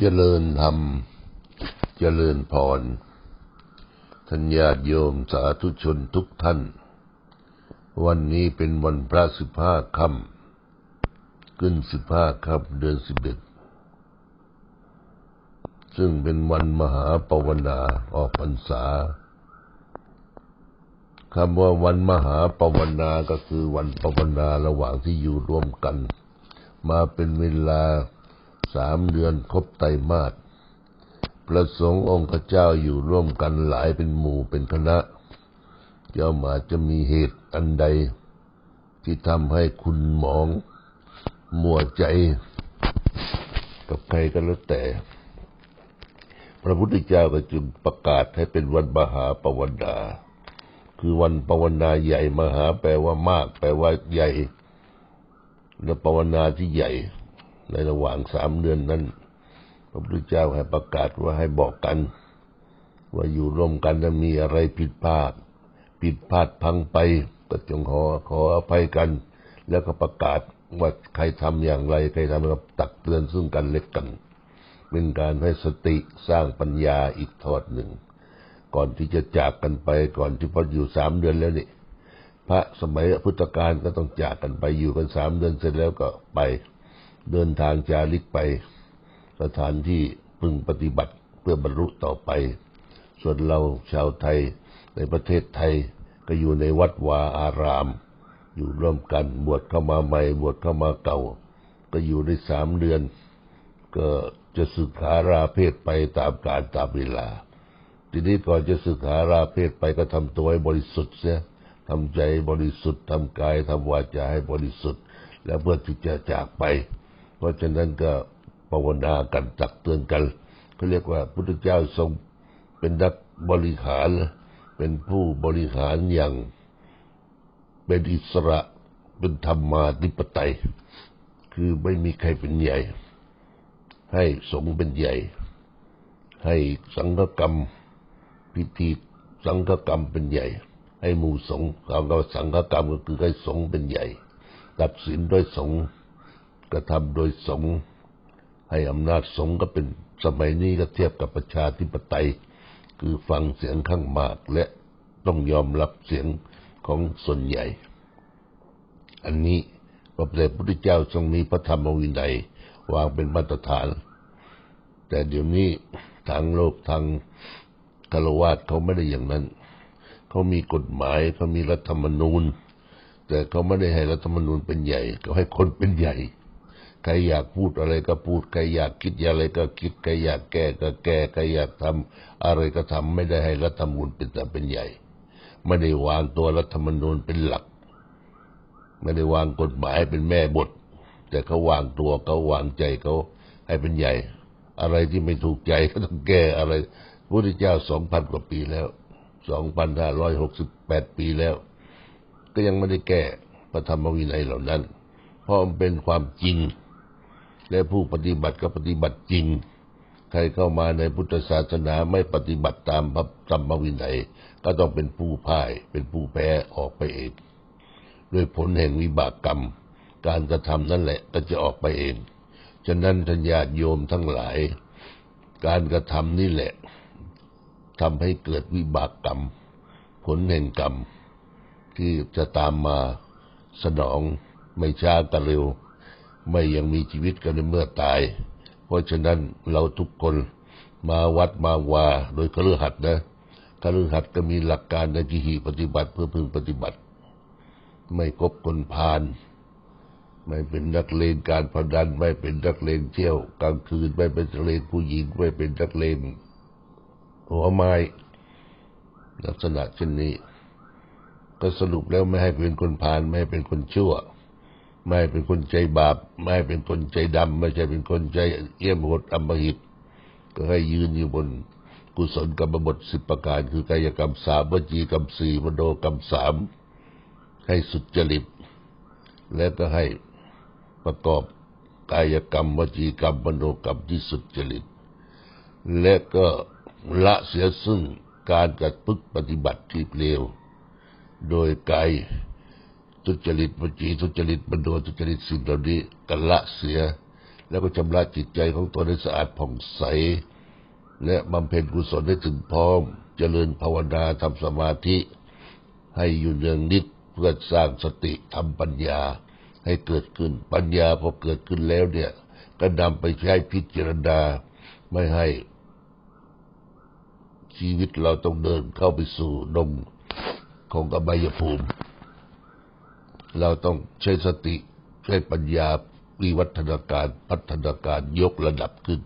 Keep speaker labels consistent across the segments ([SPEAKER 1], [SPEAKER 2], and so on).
[SPEAKER 1] เจริญธรรม เจริญพรท่านญาติโยมสาธุชนทุกท่าน วันนี้เป็นวันพระสิบห้าค่ำขึ้นสิบห้าค่ำเดือนสิบเอ็ดซึ่งเป็นวันมหาปวนาออกพรรษาคำว่าวันมหาปวนาก็คือวันปวนาระหว่างที่อยู่ร่วมกัน มาเป็นเวลา สามเดือนครบไตรมาสประสงค์องค์เจ้าอยู่ร่วมกันหลายเป็นหมู่เป็นคณะ เจ้ามาจะมีเหตุอันใด ที่ทำให้คุณหมองมัวใจ กับใครก็แล้วแต่ พระพุทธเจ้าก็จึงประกาศให้เป็นวันมหาปวันดา คือวันปวนาใหญ่มหาแปลว่ามาก แปลว่าใหญ่ และปวนาที่ใหญ่ ในระหว่างสามเดือนนั้น พระพุทธเจ้าให้ประกาศว่าให้บอกกัน ว่าอยู่ร่วมกันจะมีอะไรผิดพลาด ผิดพลาดพังไปก็จงขอขออภัยกัน แล้วก็ประกาศว่าใครทำอย่างไร ใครทำก็ตักเตือนซึ่งกันเล็กกัน เป็นการให้สติสร้างปัญญาอีกทอดหนึ่ง ก่อนที่จะจากกันไปก่อนที่พออยู่สามเดือนแล้วนี่พระสมัยพุทธกาลก็ต้องจากกันไปอยู่กันสามเดือนเสร็จแล้วก็ไป เดินทางจาริกไปสถานที่พึงปฏิบัติเพื่อบรรลุต่อไป ส่วนเราชาวไทยในประเทศไทยก็อยู่ในวัดวาอาราม อยู่ร่วมกันบวชเข้ามาใหม่บวชเข้ามาเก่า ก็อยู่ได้สามเดือน ก็จะสึกขาราเพศไปตามการตามเวลา ทีนี้ก่อนจะสึกขาราเพศไปก็ทำตัวให้บริสุทธิ์เสียทำใจบริสุทธิ์ทำกายทำวาจาให้บริสุทธิ์ แล้วเพื่อที่จะจากไป เพราะฉะนั้นก็ภาวนากันตักเตือนกันเขาเรียกว่าพุทธเจ้าทรงเป็นนักบริหาร เป็นผู้บริหารอย่างเป็นอิสระเป็นธรรมาธิปไตย คือไม่มีใครเป็นใหญ่ ให้สงเป็นใหญ่ ให้สังฆกรรมพิธีสังฆกรรมเป็นใหญ่ ให้หมู่สงฆ์คำว่าสังฆกรรมก็คือให้สงเป็นใหญ่ ตัดสินด้วยสงฆ์ กระทำโดยสงฆ์ให้อำนาจสงฆ์ก็เป็นสมัยนี้ก็เทียบกับประชาธิปไตย คือฟังเสียงข้างมากและต้องยอมรับเสียงของส่วนใหญ่ อันนี้พระเพุทธเจ้าทรงมีพระธรรมวินัยวางเป็นมาตรฐาน แต่เดี๋ยวนี้ทางโลกทางคารวะเขาไม่ได้อย่างนั้น เขามีกฎหมายเขามีรัฐธรรมนูญ แต่เขาไม่ได้ให้รัฐธรรมนูญเป็นใหญ่เขาให้คนเป็นใหญ่ ใครอยากพูดอะไรก็พูด ใครอยากคิดอะไรก็คิด ใครอยากแก้ก็แก้ ใครอยากทำอะไรก็ทำไม่ได้ให้รัฐธรรมนูญเป็นแต่เป็นใหญ่ ไม่ได้วางตัวรัฐธรรมนูญเป็นหลัก ไม่ได้วางกฎหมายเป็นแม่บท แต่เขาวางตัวเขาวางใจเขาให้เป็นใหญ่ อะไรที่ไม่ถูกใจก็ต้องแก้อะไรพระพุทธเจ้าสองพันกว่าปีแล้วสองพันห้าร้อยหกสิบแปดปีแล้ว ก็ยังไม่ได้แก้พระธรรมวินัยเหล่านั้น เพราะมันเป็นความจริง และผู้ปฏิบัติก็ปฏิบัติจริง ใครเข้ามาในพุทธศาสนาไม่ปฏิบัติตามพระธรรมวินัย ก็ต้องเป็นผู้พ่าย เป็นผู้แพ้ออกไปเองด้วยผลแห่งวิบากกรรม การกระทำนั่นแหละก็จะออกไปเอง ฉะนั้นทัญญาโยมทั้งหลาย การกระทำนี่แหละทำให้เกิดวิบากกรรม ผลแห่งกรรม ที่จะตามมาสนองไม่ช้าก็เร็ว ไม่ยังมีชีวิตกันในเมื่อตาย เพราะฉะนั้นเราทุกคนมาวัดมาวาโดยคฤหัสถ์นะคฤหัสถ์ก็มีหลักการในที่หีปฏิบัติเพื่อพึงปฏิบัติ ไม่กบคนพานไม่เป็นนักเลงการพนันไม่เป็นนักเลงเที่ยว กลางคืนไม่เป็นนักเลงผู้หญิงไม่เป็นนักเลงหัวไม้ลักษณะเช่นนี้ ก็สรุปแล้วไม่ให้เป็นคนพานไม่ให้เป็นคนชั่ว ไม่เป็นคนใจบาป ไม่เป็นคนใจดำไม่ใช่เป็นคนใจเอี้ยมโหดอมหิต ก็ให้ยืนอยู่บนกุศลกรรมบทสิบประการ คือกายกรรมสามวจีกรรมสี่มโนกรรมสามให้สุจริต และก็ให้ประกอบกายกรรมวจีกรรมมโนกรรมที่สุจริต และก็ละเสียซึ่งการกระพึกปฏิบัติที่เลวโดยกาย ทุจริตวจีทุจริตบรรโดทุจริตสิ่งเหล่านี้กันละเสีย แล้วก็ชำระจิตใจของตนให้สะอาดผ่องใส และบำเพ็ญกุศลให้ถึงพร้อม เจริญภาวนาทำสมาธิ ให้อยู่เนืองนิดเพื่อสร้างสติทำปัญญาให้เกิดขึ้นปัญญาพอเกิดขึ้นแล้วเนี่ย ก็นำไปใช้พิจารณาไม่ให้ชีวิตเราต้องเดินเข้าไปสู่ดงของอบายภูมิ เราต้องใช้สติใช้ปัญญาวิวัฒนาการพัฒนาการยกระดับขึ้น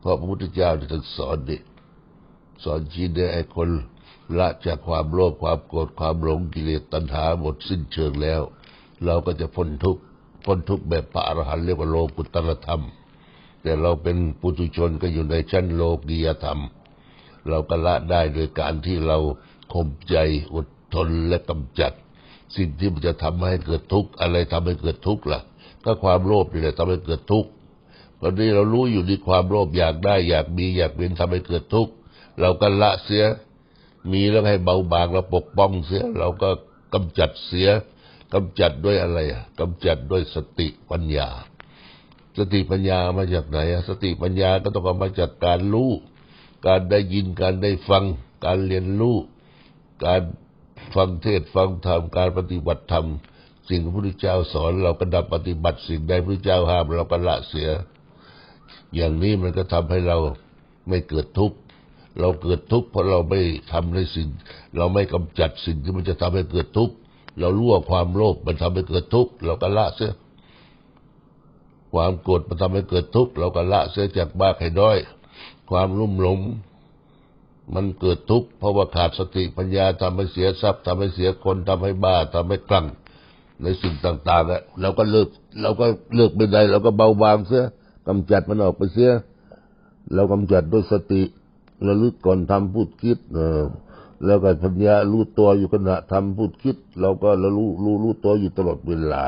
[SPEAKER 1] เพราะพระพุทธเจ้าท่านสอนเด็กสอนชี้แนะไอ้คนละจากความโลภความโกรธความหลงกิเลสตัณหาหมดสิ้นเชิงแล้ว เราก็จะพ้นทุกข์พ้นทุกข์แบบพระอรหันเรียกว่าโลกุตรธรรม แต่เราเป็นปุถุชนก็อยู่ในชั้นโลกียธรรม เราก็ละได้โดยการที่เราข่มใจอดทนและกำจัด สิ่งที่มันจะทำให้เกิดทุกข์อะไรทำให้เกิดทุกข์ล่ะ ก็ความโลภนี่แหละทำให้เกิดทุกข์ตอนนี้เรารู้อยู่ในความโลภอยากได้ อยากมีอยากเป็นทำให้เกิดทุกข์เราก็ละเสีย มีแล้วให้เบาบางเราปกป้องเสีย เราก็กำจัดเสียกำจัดด้วยอะไรอะกำจัดด้วยสติปัญญา สติปัญญามาจากไหนอะสติปัญญาก็ต้องมาจากการรู้ การได้ยินการได้ฟัง การเรียนรู้การ ฟังเทศฟังธรรมการปฏิบัติธรรม สิ่งที่พระพุทธเจ้าสอนเราก็ดับปฏิบัติสิ่งใดพระพุทธเจ้าห้ามเราก็ละเสีย อย่างนี้มันก็ทำให้เราไม่เกิดทุกข์เราเกิดทุกข์เพราะเราไม่ทำในสิ่ง เราไม่กำจัดสิ่งที่มันจะทำให้เกิดทุกข์เรารู้ว่าความโลภมันทำให้เกิดทุกข์เราก็ละเสียความโกรธมันทำให้เกิดทุกข์เราก็ละเสียจากบ้าให้น้อย ความรุ่มหลง มันเกิดทุกข์เพราะว่าขาดสติปัญญาทำให้เสียทรัพย์ทำให้เสียคนทำให้บ้าทำให้กลั่งในสิ่งต่างๆอะเราก็เลิกเราก็เลิกไม่ได้เราก็เบาบางเสียกำจัดมันออกไปเสียเรากำจัดด้วยสติระลึกก่อนทำพูดคิดเออแล้วก็ปัญญารู้ตัวอยู่ขณะทำพูดคิด เราก็ระรู้รู้รู้ตัวอยู่ตลอดเวลา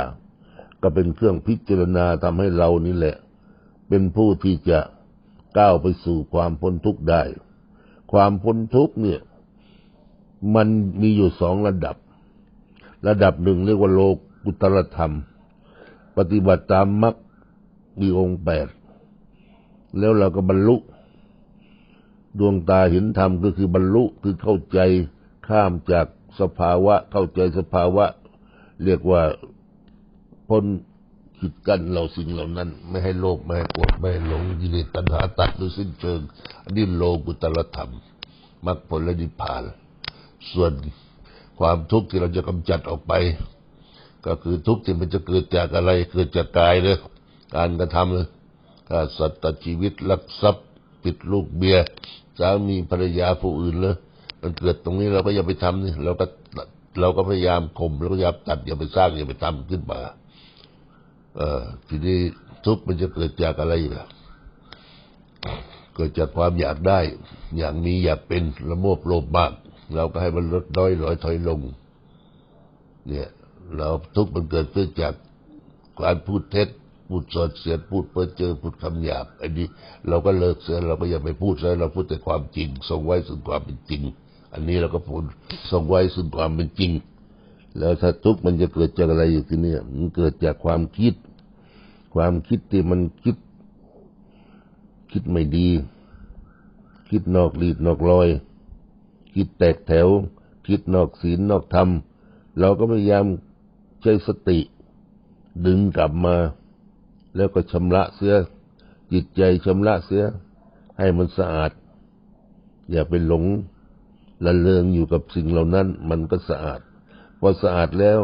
[SPEAKER 1] ก็เป็นเครื่องพิจารณาทำให้เรานี่แหละ เป็นผู้ที่จะก้าวไปสู่ความพ้นทุกข์ได้ ความพ้นทุกข์เนี่ย มันมีอยู่สองระดับ ระดับหนึ่งเรียกว่าโลกุตรธรรม ปฏิบัติตามมรรคมีองค์แปดแล้วเราก็บรรลุ ดวงตาเห็นธรรมก็คือบรรลุคือเข้าใจข้ามจากสภาวะ เข้าใจสภาวะ เรียกว่าพ้น ขิดกันเราสิ่งเหล่านั้น ไม่ให้โลภไม่ให้โกรธไม่ให้หลงยิเลสตัณหาตัดโดยสิ้นเชิงอันนี้โลกุตรธรรมมรรคผลและนิพพาน ส่วนความทุกข์ที่เราจะกำจัดออกไป ก็คือทุกข์ที่มันจะเกิดจากอะไรเกิดจากกายเลยการกระทำเลยถ้าสัตว์ตัดชีวิตลักทรัพย์ปิดลูกเบียสามีภรรยาผู้อื่นเลยมันเกิดตรงนี้เราก็อย่าไปทำนี่เราก็เราก็พยายามข่มเราก็พยายามตัดอย่าไปสร้างอย่าไปทำขึ้นมา ทีนี้ทุกข์มันจะเกิดจากอะไรล่ะ เกิดจากความอยากได้ อยากมีอยากเป็นละโมบโลภมาก เราก็ให้มันลดน้อยลอยถอยลง เนี่ยเราทุกข์มันเกิดขึ้นจากการพูดเท็จพูดสดเสียดพูดเพ้อเจอพูดคำหยาบไอ้นี้ เราก็เลิกเสียเราก็อย่าไปพูดเลยเราพูดแต่ความจริงส่งไว้ซึ่งความเป็นจริง อันนี้เราก็พูดส่งไว้ซึ่งความเป็นจริง แล้วถ้าทุกข์มันจะเกิดจากอะไรอยู่ที่นี่มันเกิดจากความคิด ความคิดที่มันคิด คิดไม่ดี คิดนอกลีดนอกรอย คิดแตกแถว คิดนอกศีลนอกธรรม เราก็พยายามใช้สติ ดึงกลับมา แล้วก็ชำระเสียจิตใจชำระเสียให้มันสะอาด อย่าไปหลงละเลงอยู่กับสิ่งเหล่านั้น มันก็สะอาดพอสะอาดแล้ว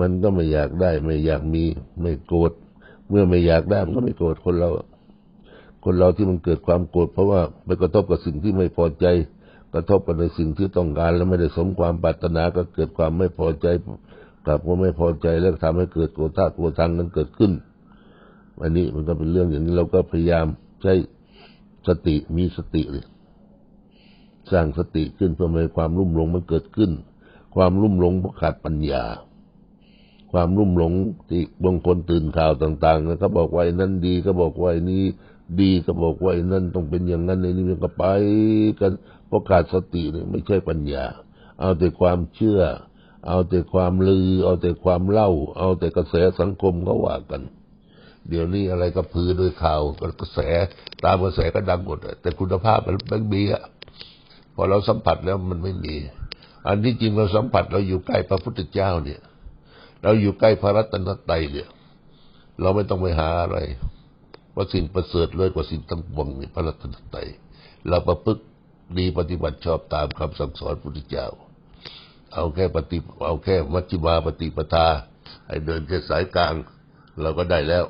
[SPEAKER 1] มันก็ไม่อยากได้ ไม่อยากมีไม่โกรธเมื่อไม่อยากได้มันก็ไม่โกรธคนเรา คนเราที่มันเกิดความโกรธเพราะว่าไปกระทบกับสิ่งที่ไม่พอใจ กระทบกับในสิ่งที่ต้องการ แล้วไม่ได้สมความปรารถนาก็เกิดความไม่พอใจกลับว่าไม่พอใจแล้วทำให้เกิดโกรธาโกรธังนั้นเกิดขึ้นอันนี้มันก็เป็นเรื่องอย่างนี้เราก็พยายามใช้สติมีสติเลยสร้างสติขึ้นเพื่อให้ความรุ่มหลงมันเกิดขึ้น ความรุ่มหลงเพราะขาดปัญญา ความรุ่มหลงที่บางคนตื่นข่าวต่างๆนะเขาบอกว่านั่นดีก็บอกว่านี้ดีก็บอกว่านั่นต้องเป็นอย่างนั้นในนี้มันก็ไปกันเพราะขาดสติเนี่ยไม่ใช่ปัญญา เอาแต่ความเชื่อ เอาแต่ความลือ เอาแต่ความเล่า เอาแต่กระแสสังคมเขาว่ากัน เดี๋ยวนี้อะไรก็พือด้วยข่าวกระแสตามกระแสก็ดังหมดแต่คุณภาพมันไม่มีอะพอเราสัมผัสแล้วมันไม่มี อันที่จริงเราสัมผัสเราอยู่ใกล้พระพุทธเจ้าเนี่ย เราอยู่ใกล้พระรัตนตรัยเนี่ย เราไม่ต้องไปหาอะไรว่าสิ่งประเสริฐเลยกว่าสิ่งทั้งปวงในพระรัตนตรัยเราประพฤติดีปฏิบัติชอบตามคำสั่งสอนพุทธเจ้า เอาแค่ปฏิเอาแค่มัชฌิมาปฏิปทาให้เดินแค่สายกลาง เราก็ได้แล้ว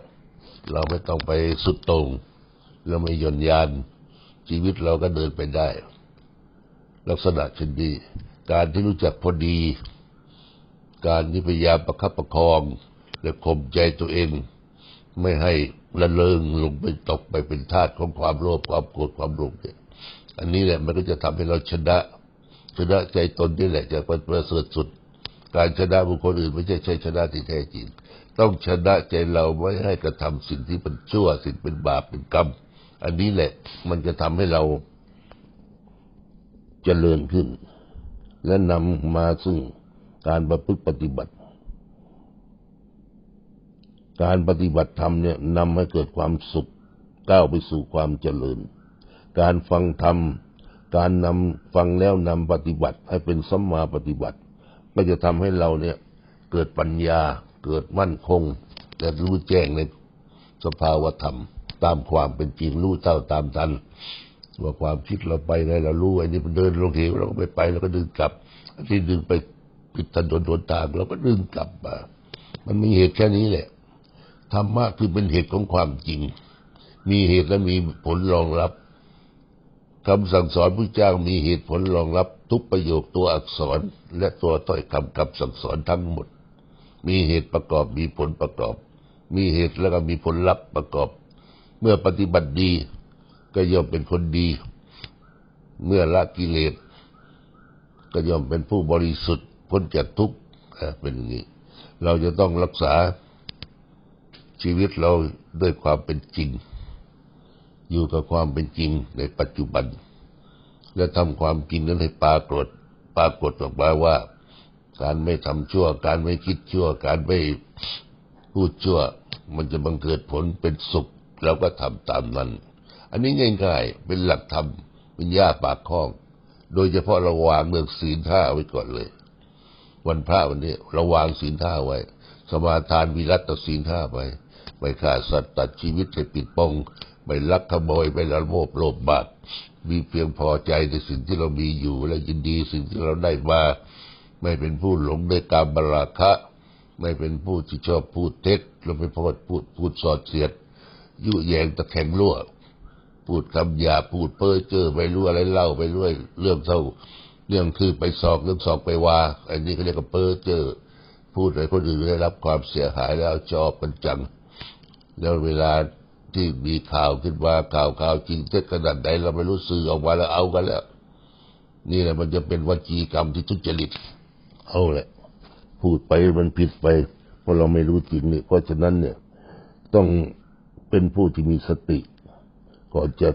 [SPEAKER 1] เราไม่ต้องไปสุดตรง เราไม่ย่นยาน ชีวิตเราก็เดินไปได้ ลักษณะเช่นนี้การที่รู้จักพอดี การที่พยายามประคับประคอง และข่มใจตัวเอง ไม่ให้ละเลงลงไปตกไปเป็นทาสของความโลภความโกรธความหลงเนี่ยอันนี้แหละมันก็จะทำให้เราชนะชนะใจตนนี่แหละจะเป็นประเสริฐสุด การชนะบุคคลอื่นไม่ใช่ใช่ชนะที่แท้จริง ต้องชนะใจเราไม่ให้กระทำสิ่งที่เป็นชั่วสิ่งเป็นบาปเป็นกรรม อันนี้แหละมันจะทำให้เราเจริญขึ้น และนำมาซึ่ง การประพฤติปฏิบัติ การปฏิบัติธรรมเนี่ยนำให้เกิดความสุขก้าวไปสู่ความเจริญ การฟังธรรม การนำฟังแล้วนำปฏิบัติให้เป็นสัมมาปฏิบัติ ก็จะทำให้เราเนี่ยเกิดปัญญาเกิดมั่นคงและรู้แจ้งในสภาวธรรม ตามความเป็นจริงรู้เท่าตามทันว่าความคิดเราไปไงเรารู้ไอ้นี่มันเดินลงเหวเราก็ไม่ไปเราก็ดึงกลับอันที่ดึงไป ผิดถนนโดนทางเราก็ดึงกลับมา มันมีเหตุแค่นี้แหละธรรมะคือเป็นเหตุของความจริง มีเหตุและมีผลรองรับคำสั่งสอนพระเจ้ามีเหตุผลรองรับทุกประโยคตัวอักษรและตัวต้อยคำคำสั่งสอนทั้งหมด มีเหตุประกอบมีผลประกอบ มีเหตุแล้วก็มีผลลัพธ์ประกอบ เมื่อปฏิบัติดีก็ย่อมเป็นคนดี เมื่อละกิเลสก็ย่อมเป็นผู้บริสุทธิ์ พ้นจากทุกข์เป็นอย่างนี้ เราจะต้องรักษาชีวิตเราด้วยความเป็นจริง อยู่กับความเป็นจริงในปัจจุบัน และทำความจริงนั้นให้ปรากฏปรากฏออกมาว่า การไม่ทำชั่ว การไม่คิดชั่ว การไม่พูดชั่ว มันจะบังเกิดผลเป็นสุขเราก็ทำตามนั้น อันนี้ง่ายๆ เป็นหลักธรรมเป็นย่าปากข้อง โดยเฉพาะเราวางเรื่องศีลท่าไว้ก่อนเลย วันพระวันนี้ราวางศีลท่าไว้ สมาทานวิรัตศีลท่าไปไม่ฆ่าสัตว์ตัดชีวิตให้ปิดปองไม่ลักขโมยไม่ละโมบโลภบาปมีเพียงพอใจในสิ่งที่เรามีอยู่ และยินดีสิ่งที่เราได้มา ไม่เป็นผู้หลงในกามบราคะ ไม่เป็นผู้ที่ชอบพูดเท็จเราไม่พูดพูดพูดสอดเสียด ยุแยงตะแคงรั่วพูดคำหยาพูดเพ้อเจ้อไปรู้อะไรเล่าไปเรื่อยเรื่องเท่า เรื่องคือไปสอบเรื่องสอบไปว่าอันนี้เขาเรียกว่าเพ้อเจอพูดให้คนอื่นได้รับความเสียหายแล้วจอบกันจัง แล้วเวลาที่มีข่าวขึ้นมาข่าวข่าวจริงเท็จขนาดไหนเราไม่รู้สื่อออกมาแล้วเอากันแล้ว นี่แหละมันจะเป็นวจีกรรมที่ทุจริต เอาแหละพูดไปมันผิดไป เพราะเราไม่รู้จริงเนี่ยเพราะฉะนั้นเนี่ย ต้องเป็นผู้ที่มีสติก่อนจะ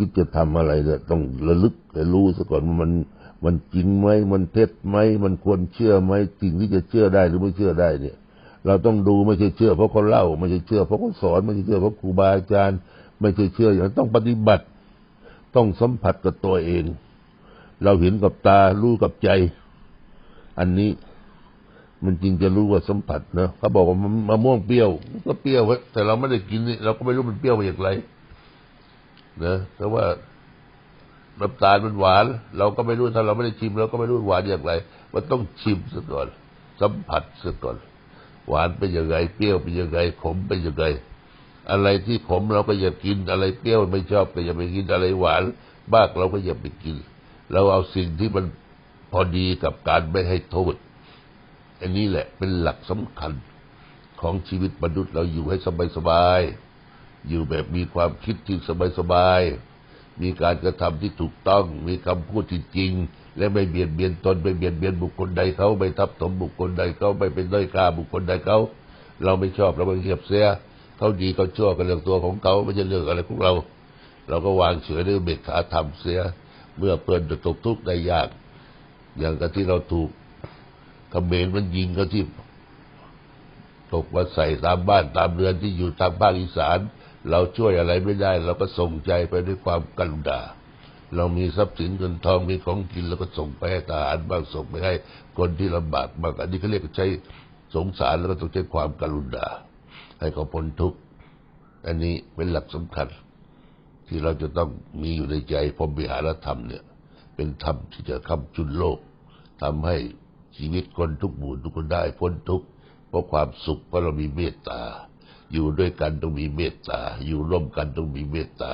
[SPEAKER 1] คิดจะทำอะไรเนี่ยต้องระลึกและรู้ซะก่อนว่ามันมันจริงไหมมันเท็จไหมมันควรเชื่อไหมสิ่งที่จะเชื่อได้หรือไม่เชื่อได้เนี่ย เราต้องดูไม่ใช่เชื่อ เพราะเขาเล่า ไม่ใช่เชื่อเพราะเขาสอน ไม่ใช่เชื่อเพราะครูบาอาจารย์ ไม่ใช่เชื่ออย่างต้องปฏิบัติ ต้องสัมผัสกับตัวเอง เราเห็นกับตารู้กับใจ อันนี้มันจริงจะรู้ว่าสัมผัสเนะเขาบอกว่ามะม่วงเปรี้ยว ก็เปรี้ยวแต่เราไม่ได้กินนี่เราก็ไม่รู้มันเปรี้ยวมาอย่างไร นะแต่ว่าน้ำตาลมันหวาน เราก็ไม่รู้ถ้าเราไม่ได้ชิมเราก็ไม่รู้หวานอย่างไร มันต้องชิมซะก่อน สัมผัสซะก่อน หวานเป็นยังไง เปรี้ยวเป็นยังไง ขมเป็นยังไง อะไรที่ขมเราก็อย่ากิน อะไรเปรี้ยวไม่ชอบก็อย่าไปกิน อะไรหวานบ้างเราก็อย่าไปกิน เราเอาสิ่งที่มันพอดีกับการไม่ให้โทษ อันนี้แหละเป็นหลักสำคัญของชีวิตมนุษย์เราอยู่ให้สบายๆ อยู่แบบมีความคิดที่สบายๆ มีการกระทำที่ถูกต้อง มีคำพูดที่จริง และไม่เบียดเบียนตนไม่เบียดเบียนบุคคลใดเขาไม่ทับถมบุคคลใดเขาไม่เป็นด้อยค่าบุคคลใดเขาเราไม่ชอบเราไม่เงียบเสียเขาดีเขาชั่วกันเรื่องตัวของเขาไม่ใช่เรื่องอะไรของเรา เราก็วางเฉยเรื่องเบ็ดขาทำเสีย เมื่อเพื่อนตกทุกข์ได้ยาก อย่างกับที่เราถูกเขมรมันยิงเขาที่ตกมาใส่ตามบ้านตามเรือนที่อยู่ทางภาคอีสาน เราช่วยอะไรไม่ได้ เราก็ส่งใจไปด้วยความกรุณาเรามีทรัพย์สินเงินทองมีของกินเราก็ส่งไปให้ทหารบ้างส่งไปให้คนที่ลำบากบางอันนี้เขาเรียกใช้สงสารแล้วก็ต้องใช้ความกรุณาให้เขาพ้นทุกข์อันนี้เป็นหลักสำคัญ ที่เราจะต้องมีอยู่ในใจพรหมวิหารธรรมเนี่ย เป็นธรรมที่จะคำจุนโลกทำให้ชีวิตคนทุกหมู่ทุกคนได้พ้นทุกข์เพราะความสุขเพราะเรามีเมตตา อยู่ด้วยกันต้องมีเมตตา อยู่ร่วมกันต้องมีเมตตา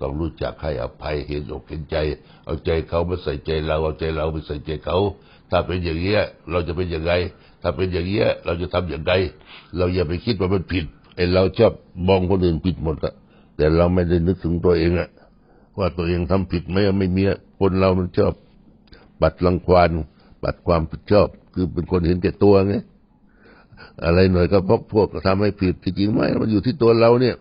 [SPEAKER 1] ต้องรู้จักให้อภัยเห็นอกเห็นใจ เอาใจเขามาใส่ใจเรา เอาใจเราไปใส่ใจเขา ถ้าเป็นอย่างเงี้ยเราจะเป็นยังไง ถ้าเป็นอย่างเงี้ยเราจะทำอย่างไร เราอย่าไปคิดว่ามันผิดไอ้เราชอบมองคนอื่นผิดหมดอะแต่เราไม่ได้นึกถึงตัวเองอะว่าตัวเองทำผิดไหมไม่มีคนเรามันชอบปัดรังควานปัดความผิดชอบ คือเป็นคนเห็นแก่ตัวไง อะไรหน่อยก็พกพวกก็ทำให้ผิดจริงๆไม่มันอยู่ที่ตัวเราเนี่ย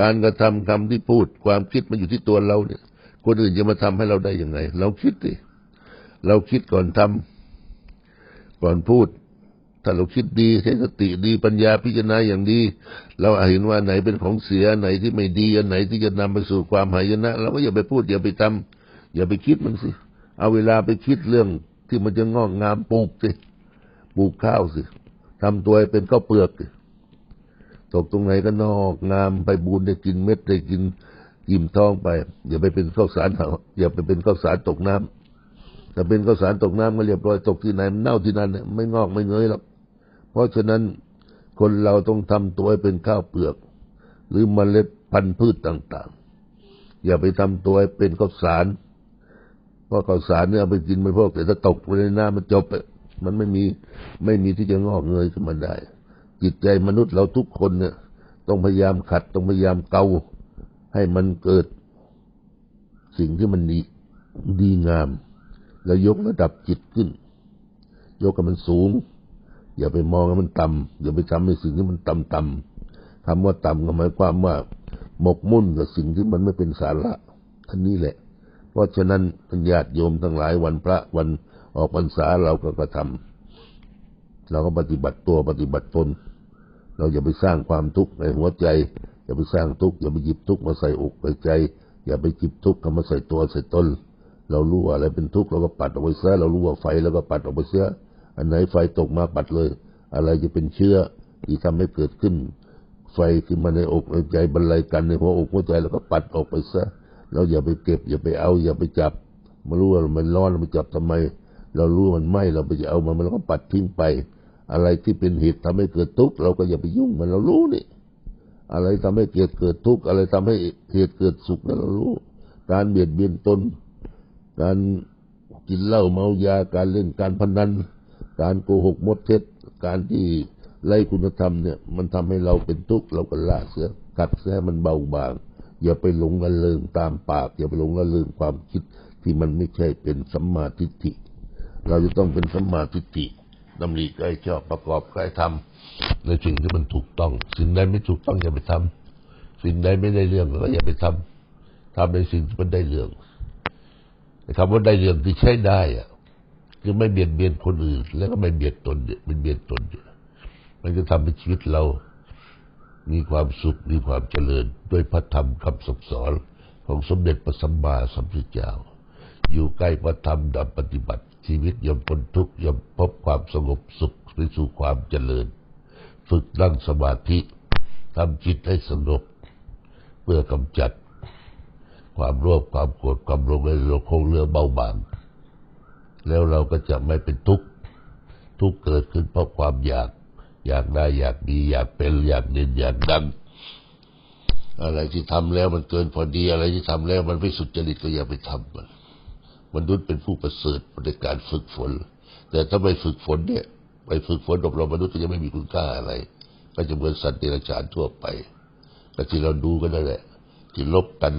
[SPEAKER 1] การกระทำคำที่พูด ความคิดมันอยู่ที่ตัวเราเนี่ย คนอื่นจะมาทำให้เราได้ยังไง เราคิดดิเราคิดก่อนทำก่อนพูด ถ้าเราคิดดีใช้สติดีปัญญาพิจารณาอย่างดี เราเห็นว่าไหนเป็นของเสียไหนที่ไม่ดีอันไหนที่จะนำไปสู่ความหายนะเราก็อย่าไปพูดอย่าไปทำอย่าไปคิดมันสิเอาเวลาไปคิดเรื่องที่มันจะงอกงามปลูกสิปลูกข้าวสิ ทำตัวให้เป็นข้าวเปลือกตกตรงไหนก็นอกงามไปบูนได้กินเม็ดได้กินกิ่มท้องไป อย่าไปเป็นข้าวสารอย่าไปเป็นข้าวสารตกน้ำถ้าเป็นข้าวสารตกน้ำก็เรียบร้อยตกที่ไหนมันเน่าที่นั่นไม่งอกไม่เงยหรอกเพราะฉะนั้นคนเราต้องทำตัวให้เป็นข้าวเปลือก หรือมเมล็ดพันธุ์พืชต่างๆ อย่าไปทำตัวให้เป็นข้าวสารเพราะข้าวสารเนี่ยเอาไปกินไปพวกแต่ถ้าตกไปในน้ำมันจบ มันไม่มีไม่มีที่จะงอกเงยขึ้นมาได้ จิตใจมนุษย์เราทุกคนเนี่ย ต้องพยายามขัดต้องพยายามเกาให้มันเกิด สิ่งที่มันดีดีงาม แล้วยกระดับจิตขึ้น ยกให้มันสูง อย่าไปมองให้มันต่ำอย่าไปทำในสิ่งที่มันต่ำต่ำคำว่าต่ำก็หมายความว่าหมกมุ่นกับสิ่งที่มันไม่เป็นสาระอันนี้แหละ เพราะฉะนั้นญาติโยมทั้งหลายวันพระวัน ออกพรรษาเราก็กระทำเราก็ปฏิบัติตัวปฏิบัติตน เราอย่าไปสร้างความทุกข์ในหัวใจ อย่าไปสร้างทุกข์อย่าไปหยิบทุกข์มาใส่อกใส่ใจ อย่าไปจิบทุกข์เข้ามาใส่ตัวใส่ตนเรารู้ว่าอะไรเป็นทุกข์เราก็ปัดออกไปเสียเรารู้ว่าไฟเราก็ปัดออกไปเสียอันไหนไฟตกมาปัดเลย อะไรจะเป็นเชื้อที่ทำให้เกิดขึ้น ไฟขึ้นมาในอกในใจบรรลัยกันในหัวอกหัวใจแล้วก็ปัดออกไปซะเราอย่าไปเก็บ อย่าไปเอา อย่าไปจับมารู้ว่ามันร้อนเราไปจับทำไม เรารู้มันไหมเราไปจะเอามันมันก็ปัดทิ้งไป อะไรที่เป็นเหตุทำให้เกิดทุกข์เราก็อย่าไปยุ่งมันเรารู้นี่อะไรทำให้เกิดเกิดทุกข์อะไรทำให้เหตุเกิดสุขเรารู้ การเบียดเบียนตน การกินเหล้าเมายาการเล่นการพนัน การโกหกมดเท็จการที่ไล่คุณธรรมเนี่ย มันทำให้เราเป็นทุกข์เราก็ละเสียกัดเสียมันเบาบาง อย่าไปหลงละเลงตามปาก อย่าไปหลงละเลงความคิดที่มันไม่ใช่เป็นสัมมาทิฏฐิ เราจะต้องเป็นสัมมาทิฏฐิดำริใกล้ชอบประกอบใกล้ทำในสิ่งที่มันถูกต้อง สิ่งใดไม่ถูกต้องอย่าไปทำสิ่งใดไม่ได้เรื่องก็อย่าไปทำทำในสิ่งที่มันได้เรื่องคำว่าได้เรื่องที่ใช้ได้อะคือไม่เบียดเบียนคนอื่น แล้วก็ไม่เบียดตนเป็นเบียดตนมันจะทำให้ชีวิตเรา มีความสุขมีความเจริญ ด้วยพระธรรมคำสั่งสอนของสมเด็จพระสัมมาสัมพุทธเจ้า อยู่ใกล้พระธรรมดำปฏิบัติ ชีวิตย่อมพ้นทุกข์ย่อมพบความสงบสุขไปสู่ความเจริญ ฝึกนั่งสมาธิทำจิตให้สงบเพื่อกำจัด ความโลภความโกรธความหลงในโลกคงเรือเบาบาง แล้วเราก็จะไม่เป็นทุกข์ทุกข์เกิดขึ้นเพราะความอยาก อยากได้อยากมีอยากเป็นอยากเด่นอยากดังอะไรที่ทำแล้วมันเกินพอดีอะไรที่ทำแล้วมันไม่สุจริตก็อย่าไปทำมัน มนุษย์เป็นผู้ประเสริฐในการฝึกฝน แต่ถ้าไม่ฝึกฝนเนี่ยไปฝึกฝนอบรมมนุษย์ก็จะไม่มีคุณค่าอะไร ก็จะเหมือนสัตว์เดรัจฉานทั่วไปก็ที่เราดูกันนั่นแหละที่ลบกัน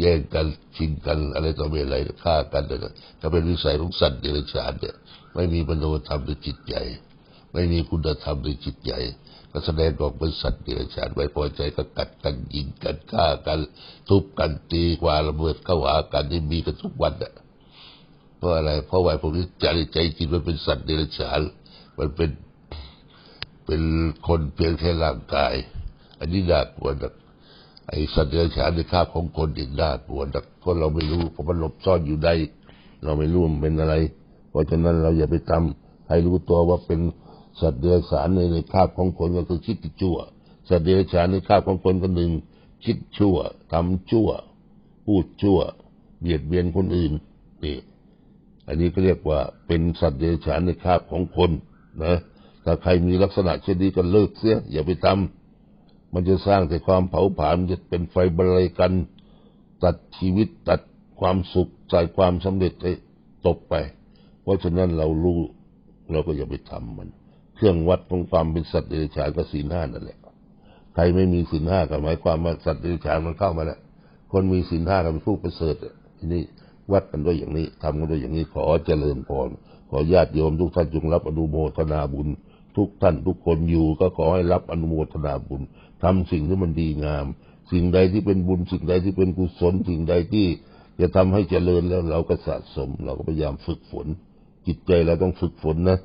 [SPEAKER 1] แย่งกันชิงกันอะไรต่อไม่อะไรฆ่ากันแต่ถ้าเป็นวิสัยของสัตว์เดรัจฉานเนี่ยไม่มีมโนธรรมในจิตใจไม่มีคุณธรรมในจิตใจก็แสดงออกเป็นสัตว์เดรัจฉานไว้พอใจก็กัดกันยิงกันฆ่ากัน ทุบกันตีกว่าระเบิดเข้าหากันที่มีกันทุกวันอะ ราะอะไร เพราะว่าพวกนี้ใจใจจิตมันเป็นสัตว์เดรัจฉานมันเป็นเป็นคนเพียงแค่ร่างกาย อันนี้น่ากลัวนะไอสัตว์เดรัจฉานในคาบของคนอีกน่ากลัวนะเพราะเราไม่รู้เพราะมันหลบซ่อนอยู่ใดเราไม่รู้มันเป็นอะไร เพราะฉะนั้นเราอย่าไปทำให้รู้ตัวว่าเป็นสัตว์เดรัจฉานในในคาบของคนก็คือคิดชั่ว สัตว์เดรัจฉานในคาบของคนก็หนึ่งคิดชั่วทำชั่ว พูดชั่ว เบียดเบียนคนอื่นนี่ อันนี้ก็เรียกว่าเป็นสัตว์เดรัจฉานในคาบของคนนะถ้าใครมีลักษณะเช่นนี้ก็เลิกเสีย อย่าไปทำมันจะสร้างแต่ความเผาผลาญมันจะเป็นไฟบรรลัยกัน ตัดชีวิตตัดความสุขใส่ความสำเร็จให้ตกไป เพราะฉะนั้นเรารู้เราก็อย่าไปทำมัน เครื่องวัดของความเป็นสัตว์เดรัจฉานก็ศีลห้านั่นแหละใครไม่มีศีลห้าก็หมายความว่าสัตว์เดรัจฉานมันเข้ามาแล้วคนมีศีลห้าก็เป็นผู้ประเสริฐอะทีนี้ วัดกันด้วยอย่างนี้ทำกันด้วยอย่างนี้ขอเจริญพรขอญาติโยมทุกท่านจงรับอนุโมทนาบุญ ทุกท่านทุกคนอยู่ก็ขอให้รับอนุโมทนาบุญทำสิ่งที่มันดีงาม สิ่งใดที่เป็นบุญสิ่งใดที่เป็นกุศลสิ่งใดที่จะทำให้เจริญแล้วเราก็สะสม เราก็พยายามฝึกฝน จิตใจเราต้องฝึกฝนนะ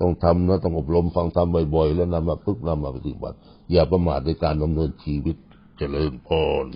[SPEAKER 1] ต้องทำนะต้องอบรมฟังทำบ่อยๆ แล้วนำมาฝึกนำมาปฏิบัติ อย่าประมาทในการดำเนินชีวิตเจริญพร